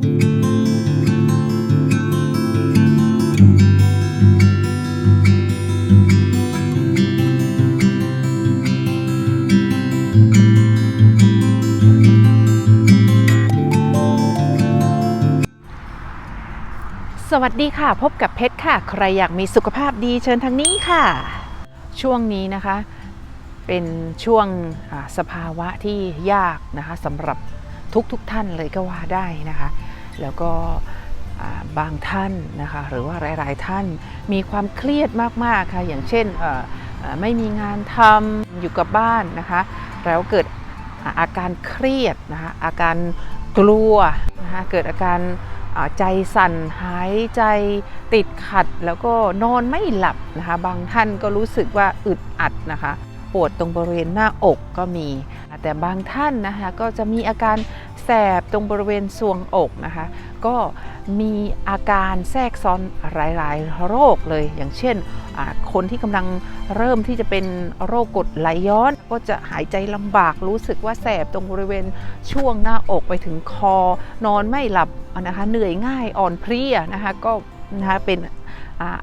สวัสดีค่ะ พบกับเพชรค่ะ ใครอยากมีสุขภาพดีเชิญทางนี้ค่ะ ช่วงนี้นะคะเป็นช่วงสภาวะที่ยากนะคะสำหรับทุกๆทท่านเลยก็ว่าได้นะคะ แล้วก็บางท่านนะคะหรือว่าหลาย ๆ ท่านมีความเครียดมาก ๆ ค่ะ อย่างเช่นไม่มีงานทำอยู่กับบ้านนะคะ แล้วเกิดอาการเครียดนะคะอาการกลัวนะคะเกิดอาการใจสั่นหายใจติดขัดแล้วก็นอนไม่หลับนะคะบางท่านก็รู้สึกว่าอึดอัดนะคะปวดตรงบริเวณหน้าอกก็มี แต่บางท่านนะคะก็จะมีอาการ แสบตรงบริเวณทรวงอกนะคะ ก็มีอาการแทรกซ้อนหลาย ๆ โรคเลย อย่างเช่นคนที่กำลังเริ่มที่จะเป็นโรคกรดไหลย้อน ก็จะหายใจลำบากรู้สึกว่าแสบตรงบริเวณช่วงหน้าอกไปถึงคอ นอนไม่หลับนะคะเหนื่อยง่ายอ่อนเพลียนะคะก็นะคะเป็น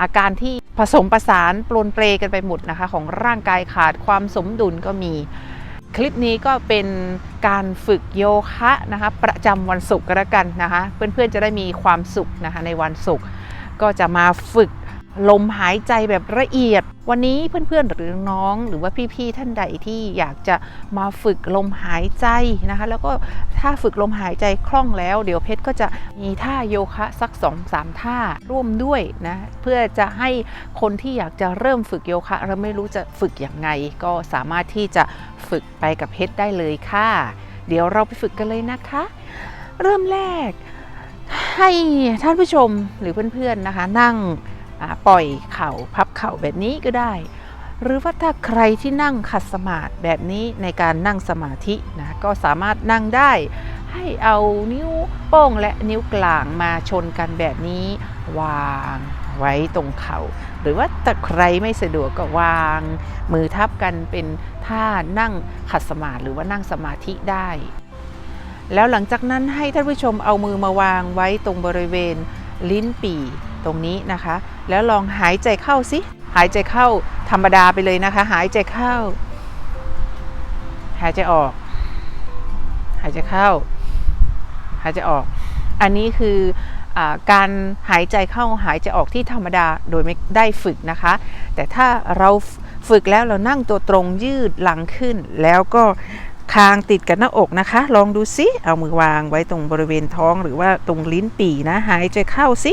อาการที่ผสมประสานปลนเปรกันไปหมดนะคะของร่างกายขาดความสมดุลก็มี คลิปนี้ก็เป็นการฝึกโยคะนะคะประจำวันศุกร์ก็แล้วกันนะคะ เพื่อนๆจะได้มีความสุขนะคะในวันศุกร์ก็จะมาฝึก ลมหายใจแบบละเอียด วันนี้เพื่อนๆหรือน้องหรือว่าพี่ๆท่านใดที่อยากจะมาฝึกลมหายใจนะคะ แล้วก็ถ้าฝึกลมหายใจคล่องแล้ว เดี๋ยวเพชรก็จะมีท่าโยคะสัก2อสามท่าร่วมด้วยนะเพื่อจะให้คนที่อยากจะเริ่มฝึกโยคะแล้วไม่รู้จะฝึกอย่างไง ก็สามารถที่จะฝึกไปกับเพชรได้เลยค่ะ เดี๋ยวเราไปฝึกกันเลยนะคะ เริ่มแรกให้ท่านผู้ชมหรือเพื่อนๆนะคะ นั่ง ปล่อยเข่าพับเข่าแบบนี้ก็ได้ หรือว่าถ้าใครที่นั่งขัดสมาธิแบบนี้ในการนั่งสมาธินะก็สามารถนั่งได้ให้เอานิ้วโป้งและนิ้วกลางมาชนกันแบบนี้วางไว้ตรงเขา่า หรือว่าแต่ใครไม่สะดวกก็วาง มือทับกันเป็นท่านั่งขัดสมาธิหรือว่านั่งสมาธิได้ แล้วหลังจากนั้นให้ท่านผู้ชมเอามือมาวางไว้ตรงบริเวณลิ้นปี่ตรงนี้นะคะ แล้วลองหายใจเข้าสิ หายใจเข้าธรรมดาไปเลยนะคะ หายใจเข้า หายใจออก หายใจเข้า หายใจออก อันนี้คืออการหายใจเข้าหายใจออกที่ธรรมดาโดยไม่ได้ฝึกนะคะ แต่ถ้าเราฝึกแล้วเรานั่งตัวตรงยืดหลังขึ้น แล้วก็คางติดกับหน้าอกนะคะ ลองดูซิ เอามือวางไว้ตรงบริเวณท้องหรือว่าตรงลิ้นปี่นะ หายใจเข้าสิ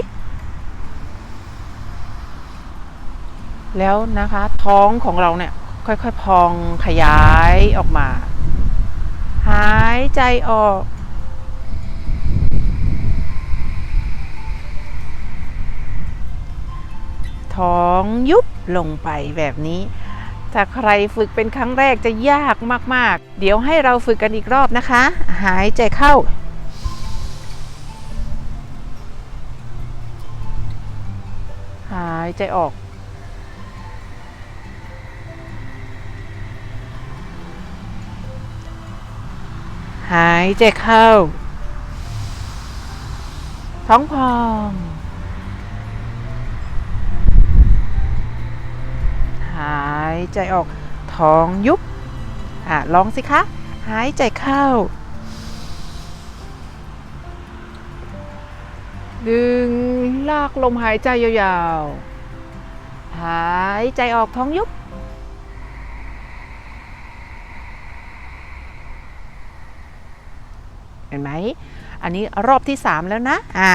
แล้วนะคะท้องของเราเนี่ยค่อยๆพองขยายออกมา หายใจออก ท้องยุบลงไปแบบนี้ ถ้าใครฝึกเป็นครั้งแรกจะยากมากๆ เดี๋ยวให้เราฝึกกันอีกรอบนะคะ หายใจเข้าหายใจออก หายใจเข้า ท้องพอง หายใจออก ท้องยุบ อะ ลองสิคะ หายใจเข้า ดึงลากลมหายใจยาวๆ หายใจออกท้องยุบ เห็นไหมอันนี้รอบที่ 3 แล้วนะอ่า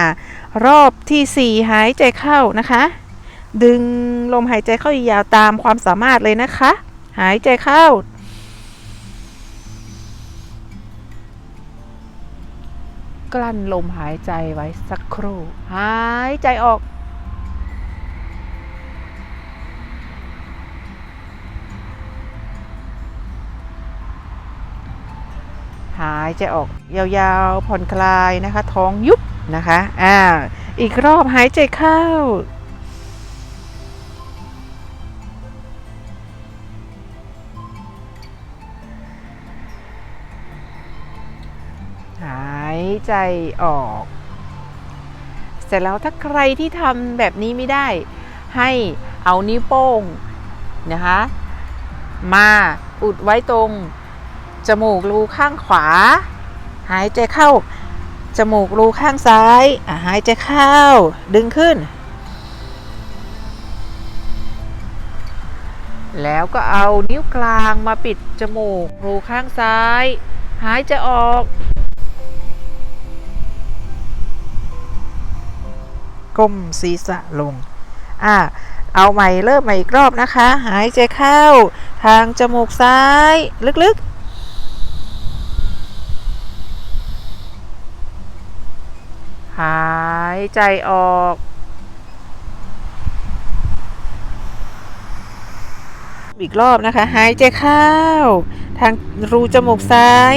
รอบทีสี่ 4 หายใจเข้านะคะ ดึงลมหายใจเข้ายาวตามความสามารถเลยนะคะ หายใจเข้า กลั้นลมหายใจไว้สักครู่ หายใจออก หายใจออกยาวๆผ่อนคลายนะคะ ท้องยุบนะคะอ่าอีกรอบหายใจเข้า หายใจออก เสร็จแล้วถ้าใครที่ทำแบบนี้ไม่ได้ ให้เอานิ้วโป้งนะคะ มาอุดไว้ตรง จมูกรูข้างขวา หายใจเข้า จมูกรูข้างซ้ายหายใจเข้า ดึงขึ้น แล้วก็เอานิ้วกลางมาปิดจมูกรูข้างซ้าย หายใจออกก้มศีรษะลง อะเอาใหม่เริ่มใหม่อีกรอบนะคะ หายใจเข้า ทางจมูกซ้าย ลึก หายใจออก อีกรอบนะคะ หายใจเข้า ทางรูจมูกซ้าย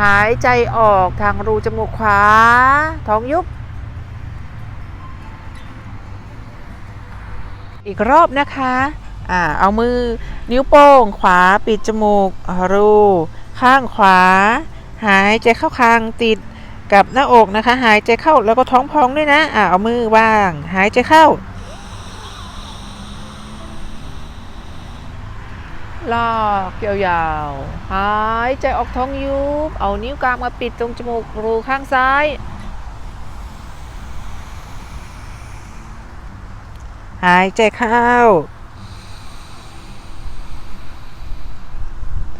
หายใจออกทางรูจมูกขวา ท้องยุบอีกรอบนะคะ อ่าเอามือนิ้วโป้ง ขวาปิดจมูกรูข้างขวา หายใจเข้าคางติดกับหน้าอกนะคะ หายใจเข้าแล้วก็ท้องพองด้วยนะอ่าเอามือวาง หายใจเข้าลากยาวๆ หายใจออกท้องยุบ เอานิ้วกลางมาปิดตรงจมูกรูข้างซ้ายหายใจเข้า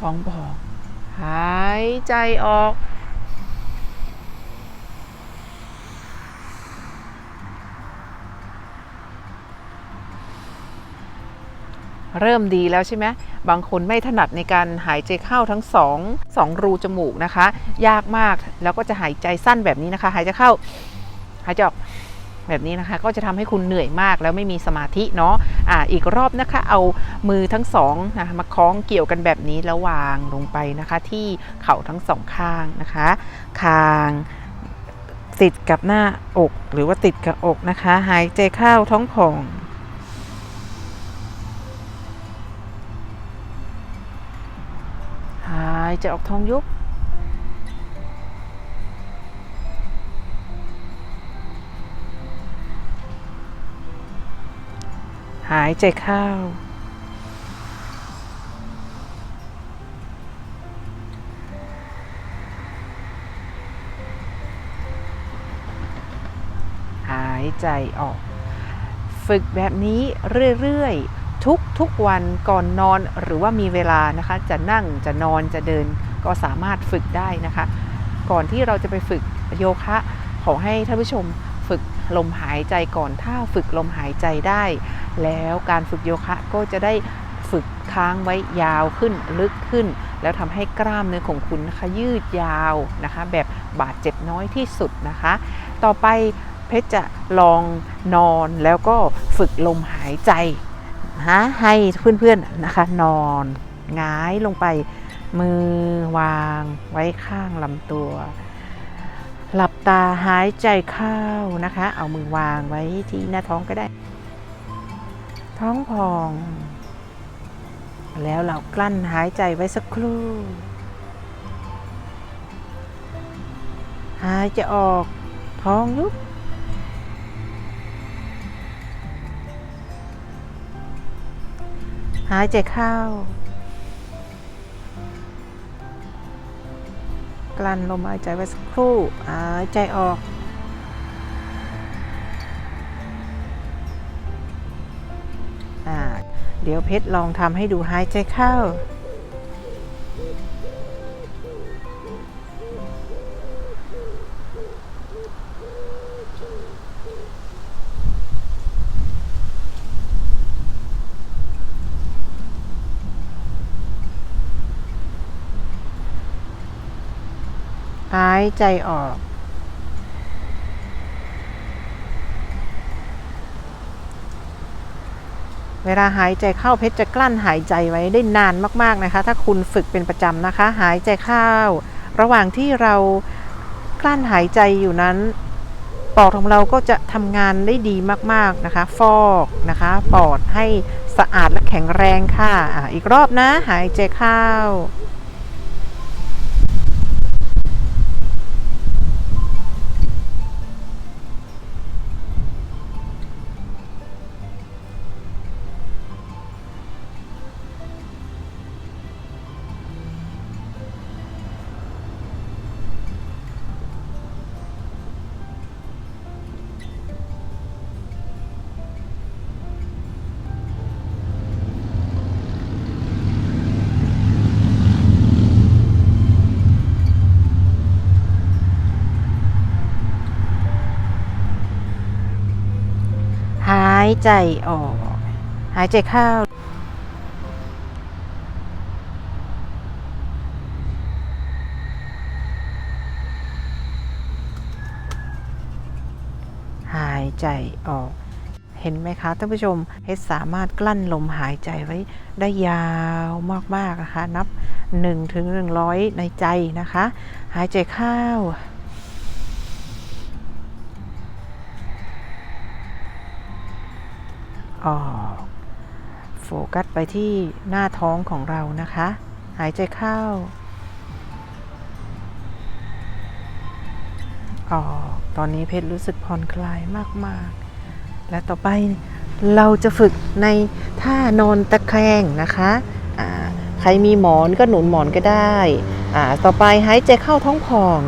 ท้องพองหายใจออก เริ่มดีแล้วใช่ไหมบางคนไม่ถนัดในการหายใจเข้าทั้งสองสองรูจมูกนะคะ ยากมากแล้วก็จะหายใจสั้นแบบนี้นะคะ หายใจเข้า หายใจออก แบบนี้นะคะ ก็จะทำให้คุณเหนื่อยมากแล้วไม่มีสมาธิเนาะอ่าอีกรอบนะคะเอามือทั้งสองนะมาคล้องเกี่ยวกันแบบนี้แล้ววางลงไปนะคะ ที่เข่าทั้งสองข้างนะคะคางติดกับหน้าอก หรือว่าติดกับอกนะคะ หายใจเข้าท้องผ่องหายใจออกท้องยุบ หายใจเข้า หายใจออก ฝึกแบบนี้เรื่อยๆ ทุกทุกวันก่อนนอนหรือว่ามีเวลานะคะ จะนั่งจะนอนจะเดินก็สามารถฝึกได้นะคะ ก่อนที่เราจะไปฝึกโยคะ ขอให้ท่านผู้ชม ลมหายใจก่อนถ้าฝึกลมหายใจได้ แล้วการฝึกโยคะก็จะได้ฝึกค้างไว้ยาวขึ้นลึกขึ้น แล้วทำให้กล้ามเนื้อของคุณนะคะยืดยาวนะคะ แบบบาดเจ็บน้อยที่สุดนะคะ ต่อไปเพชรจะลองนอนแล้วก็ฝึกลมหายใจนะให้เพื่อนๆนะคะ นอนหงายลงไปมือวางไว้ข้างลำตัว หลับตาหายใจเข้านะคะ เอามือวางไว้ที่หน้าท้องก็ได้ ท้องพอง แล้วเรากลั้นหายใจไว้สักครู่ หายใจออกท้องยุบหายใจเข้า ลั้นลมหายใจไว้สักครู่หายใจออกอเดี๋ยวเพชรลองทำให้ดูหายใจเข้า ใจออก เวลาหายใจเข้าเพชรจะกลั้นหายใจไว้ได้นานมากๆนะคะ ถ้าคุณฝึกเป็นประจำนะคะ หายใจเข้า ระหว่างที่เรากลั้นหายใจอยู่นั้นปอดของเราก็จะทำงานได้ดีมากๆนะคะ ฟอกนะคะ ปอดให้สะอาดและแข็งแรงค่ะอะอีกรอบนะ หายใจเข้า ใจออก หายใจเข้า หายใจออก เห็นไหมคะท่านผู้ชมเฮดสามารถกลั้นลมหายใจไว้ได้ยาวมากๆนะคะ นับ1ถึง100 ในใจนะคะ หายใจเข้า ออกโฟกัสไปที่หน้าท้องของเรานะคะ หายใจเข้า ออก ตอนนี้เพชรรู้สึกผ่อนคลายมากๆ และต่อไปเราจะฝึกในท่านอนตะแคงนะคะใครมีหมอนก็หนุนหมอนก็ได้ ต่อไปหายใจเข้าท้องผ่อง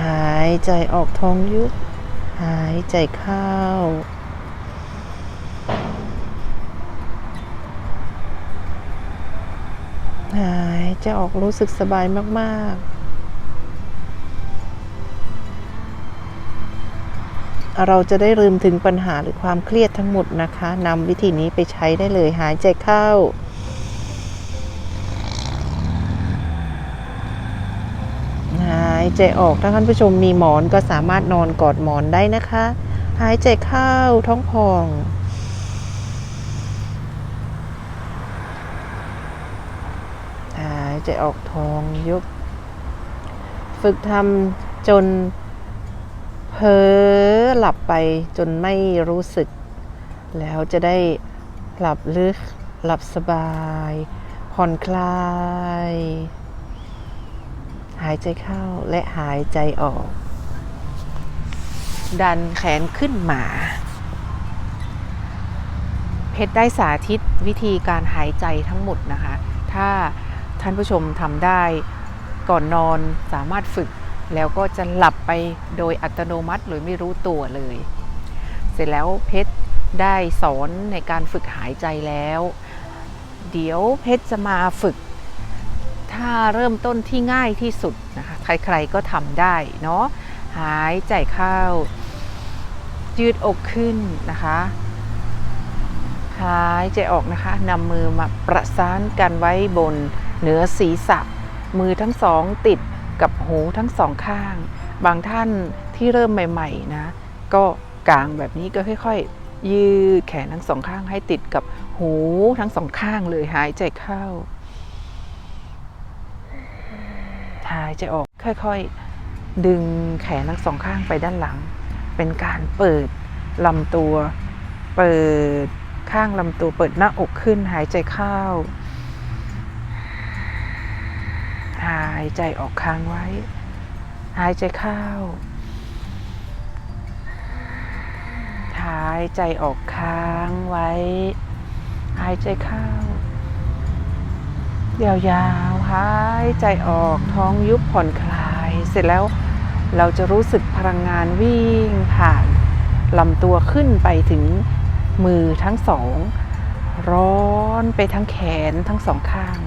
หายใจออกท้องยุบหายใจเข้า หายใจออกรู้สึกสบายมาก ๆ เราจะได้ลืมถึงปัญหาหรือความเครียดทั้งหมดนะคะนำวิธีนี้ไปใช้ได้เลยหายใจเข้า หาย ใจออกถ้าท่านผู้ชมมีหมอนก็สามารถนอนกอดหมอนได้นะคะ หายใจเข้าท้องพอง หายใจออกท้องยุบฝึกทำจนเพ้อหลับไปจนไม่รู้สึก แล้วจะได้หลับลึกหลับสบาย ผ่อนคลาย หายใจเข้าและหายใจออก ดันแขนขึ้นมา เพชรได้สาธิตวิธีการหายใจทั้งหมดนะคะ ถ้าท่านผู้ชมทำได้ก่อนนอนสามารถฝึกแล้วก็จะหลับไปโดยอัตโนมัติหรือไม่รู้ตัวเลย เสร็จแล้วเพชรได้สอนในการฝึกหายใจแล้ว เดี๋ยวเพชรจะมาฝึก ถ้าเริ่มต้นที่ง่ายที่สุดนะคะใครๆก็ทำได้เนาะหายใจเข้า ยืดอกขึ้นนะคะหายใจออกนะคะนำมือมาประสานกันไว้บนเหนือศีรษะ มือทั้งสองติดกับหูทั้งสองข้าง บางท่านที่เริ่มใหม่ๆนะก็กางแบบนี้ก็ค่อยๆ ยืดแขนทั้งสองข้างให้ติดกับหูทั้งสองข้างเลยหายใจเข้า หายใจออกค่อยๆ ดึงแขนทั้งสองข้างไปด้านหลัง เป็นการเปิดลำตัว เปิดข้างลำตัวเปิดหน้าอกขึ้นหายใจเข้า หายใจออกค้างไว้ หายใจเข้า หายใจออกค้างไว้ หายใจเข้ายาวๆ หายใจออกท้องยุบผ่อนคลาย เสร็จแล้วเราจะรู้สึกพลังงานวิ่งผ่านลำตัวขึ้นไปถึงมือทั้งสอง ร้อนไปทั้งแขนทั้งสองข้าง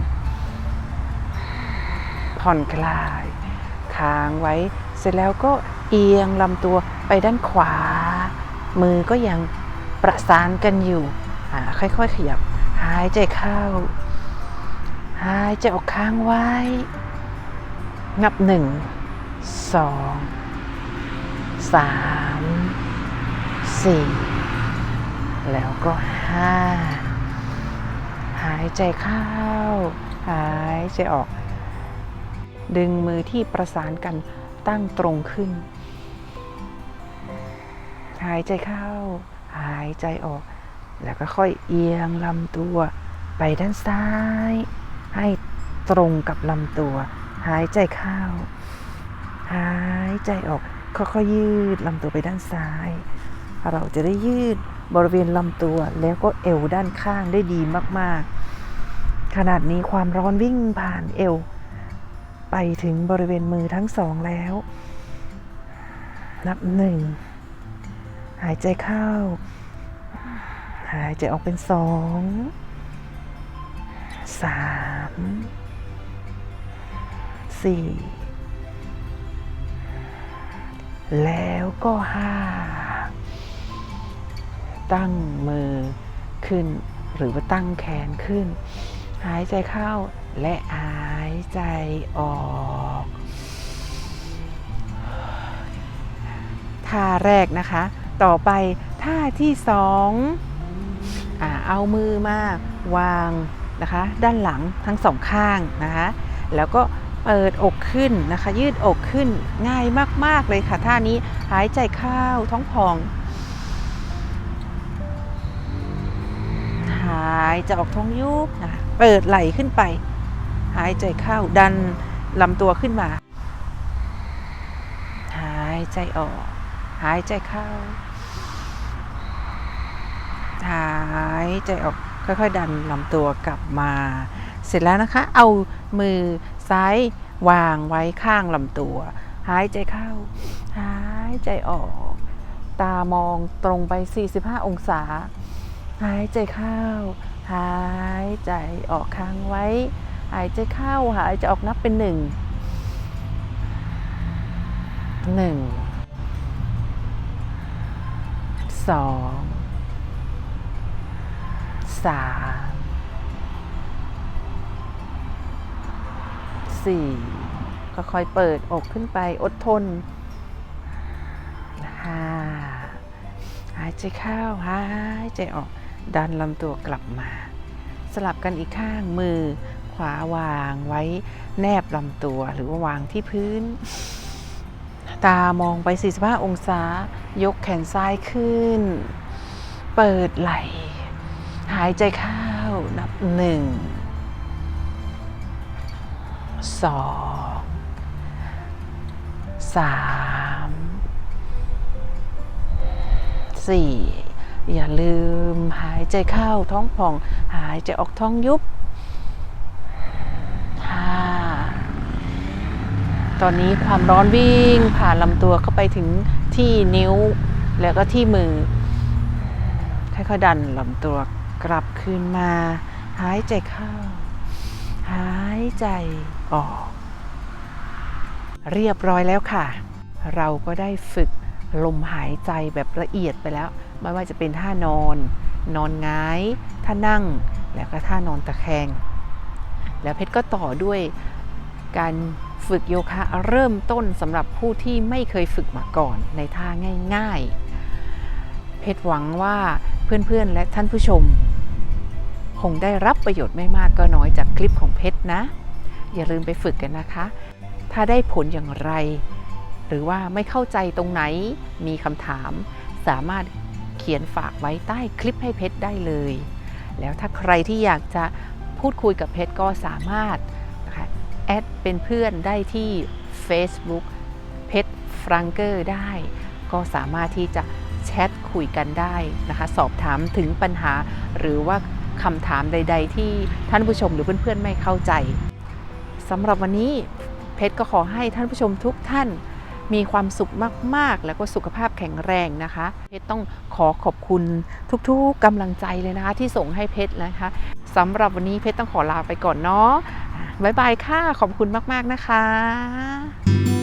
ผ่อนคลายค้างไว้ เสร็จแล้วก็เอียงลำตัวไปด้านขวา มือก็ยังประสานกันอยู่ ค่อยๆขยับ หายใจเข้า หายใจออกค้างไว้ นับหนึ่งสองสามสี่แล้วก็ห้าหายใจเข้า หายใจออก ดึงมือที่ประสานกันตั้งตรงขึ้น หายใจเข้า หายใจออก แล้วก็ค่อยเอียงลำตัวไปด้านซ้าย ตรงกับลำตัว หายใจเข้า หายใจออกค่อยๆยืดลำตัวไปด้านซ้าย เราจะได้ยืดบริเวณลำตัวแล้วก็เอวด้านข้างได้ดีมากๆ ขนาดนี้ความร้อนวิ่งผ่านเอว ไปถึงบริเวณมือทั้งสองแล้ว นับหนึ่งหายใจเข้า หายใจออกเป็นสองสาม สี่ แล้วก็ห้า ตั้งมือขึ้น หรือว่าตั้งแขนขึ้น หายใจเข้าและหายใจออกท่าแรกนะคะ ต่อไปท่าที่สองอเอามือมาวางนะคะ ด้านหลังทั้งสองข้างนะคะ แล้วก็ เปิดอกขึ้นนะคะ ยืดอกขึ้นง่ายมาก ๆ เลยค่ะท่านี้หายใจเข้าท้องพอง หายใจออกท้องยุบนะคะเปิดไหล่ขึ้นไป หายใจเข้าดันลำตัวขึ้นมา หายใจออก หายใจเข้า หายใจออกค่อยๆ ดันลำตัวกลับมา เสร็จแล้วนะคะ เอามือซ้ายวางไว้ข้างลำตัว หายใจเข้า หายใจออก ตามองตรงไป 45 องศา หายใจเข้า หายใจออกค้างไว้ หายใจเข้า หายใจออกนับเป็นหนึ่งหนึ่งสองสาม สี่ค่อยๆเปิดอกขึ้นไปอดทนห้าหายใจเข้าหายใจออก ดันลำตัวกลับมา สลับกันอีกข้างมือขวาวางไว้แนบลำตัวหรือว่าวางที่พื้น ตามองไป 45 องศายกแขนซ้ายขึ้น เปิดไหล หายใจเข้านับหนึ่ง สองสามสี่อย่าลืมหายใจเข้าท้องผ่อง หายใจออกท้องยุบห้าตอนนี้ความร้อนวิ่งผ่านลำตัวเข้าไปถึงที่นิ้วแล้วก็ที่มือค่อยๆดันลำตัวกลับคืนมา หายใจเข้า หายใจออก เรียบร้อยแล้วค่ะ เราก็ได้ฝึกลมหายใจแบบละเอียดไปแล้ว ไม่ว่าจะเป็นท่านอน นอนงาย ท่านั่ง แล้วก็ท่านอนตะแคง แล้วเพชรก็ต่อด้วยการฝึกโยคะเริ่มต้นสำหรับผู้ที่ไม่เคยฝึกมาก่อนในท่าง่าย ๆ เพชรหวังว่าเพื่อนๆและท่านผู้ชม คงได้รับประโยชน์ไม่มากก็น้อยจากคลิปของเพชรนะ อย่าลืมไปฝึกกันนะคะ ถ้าได้ผลอย่างไร หรือว่าไม่เข้าใจตรงไหนมีคำถาม สามารถเขียนฝากไว้ใต้คลิปให้เพชรได้เลย แล้วถ้าใครที่อยากจะพูดคุยกับเพชรก็สามารถนะคะแอดเป็นเพื่อนได้ที่ Facebook เพชรฟรังเกอร์ได้ ก็สามารถที่จะแชทคุยกันได้นะคะ สอบถามถึงปัญหาหรือว่า คำถามใด ๆ ที่ท่านผู้ชมหรือเพื่อนๆไม่เข้าใจสำหรับวันนี้เพชรก็ขอให้ท่านผู้ชมทุกท่านมีความสุขมากๆ แล้วก็สุขภาพแข็งแรงนะคะ เพชรต้องขอขอบคุณทุกๆกำลังใจเลยนะคะ ที่ส่งให้เพชรนะคะสำหรับวันนี้เพชรต้องขอลาไปก่อนเนาะบ๊ายบายค่ะ ขอบคุณมากๆนะคะ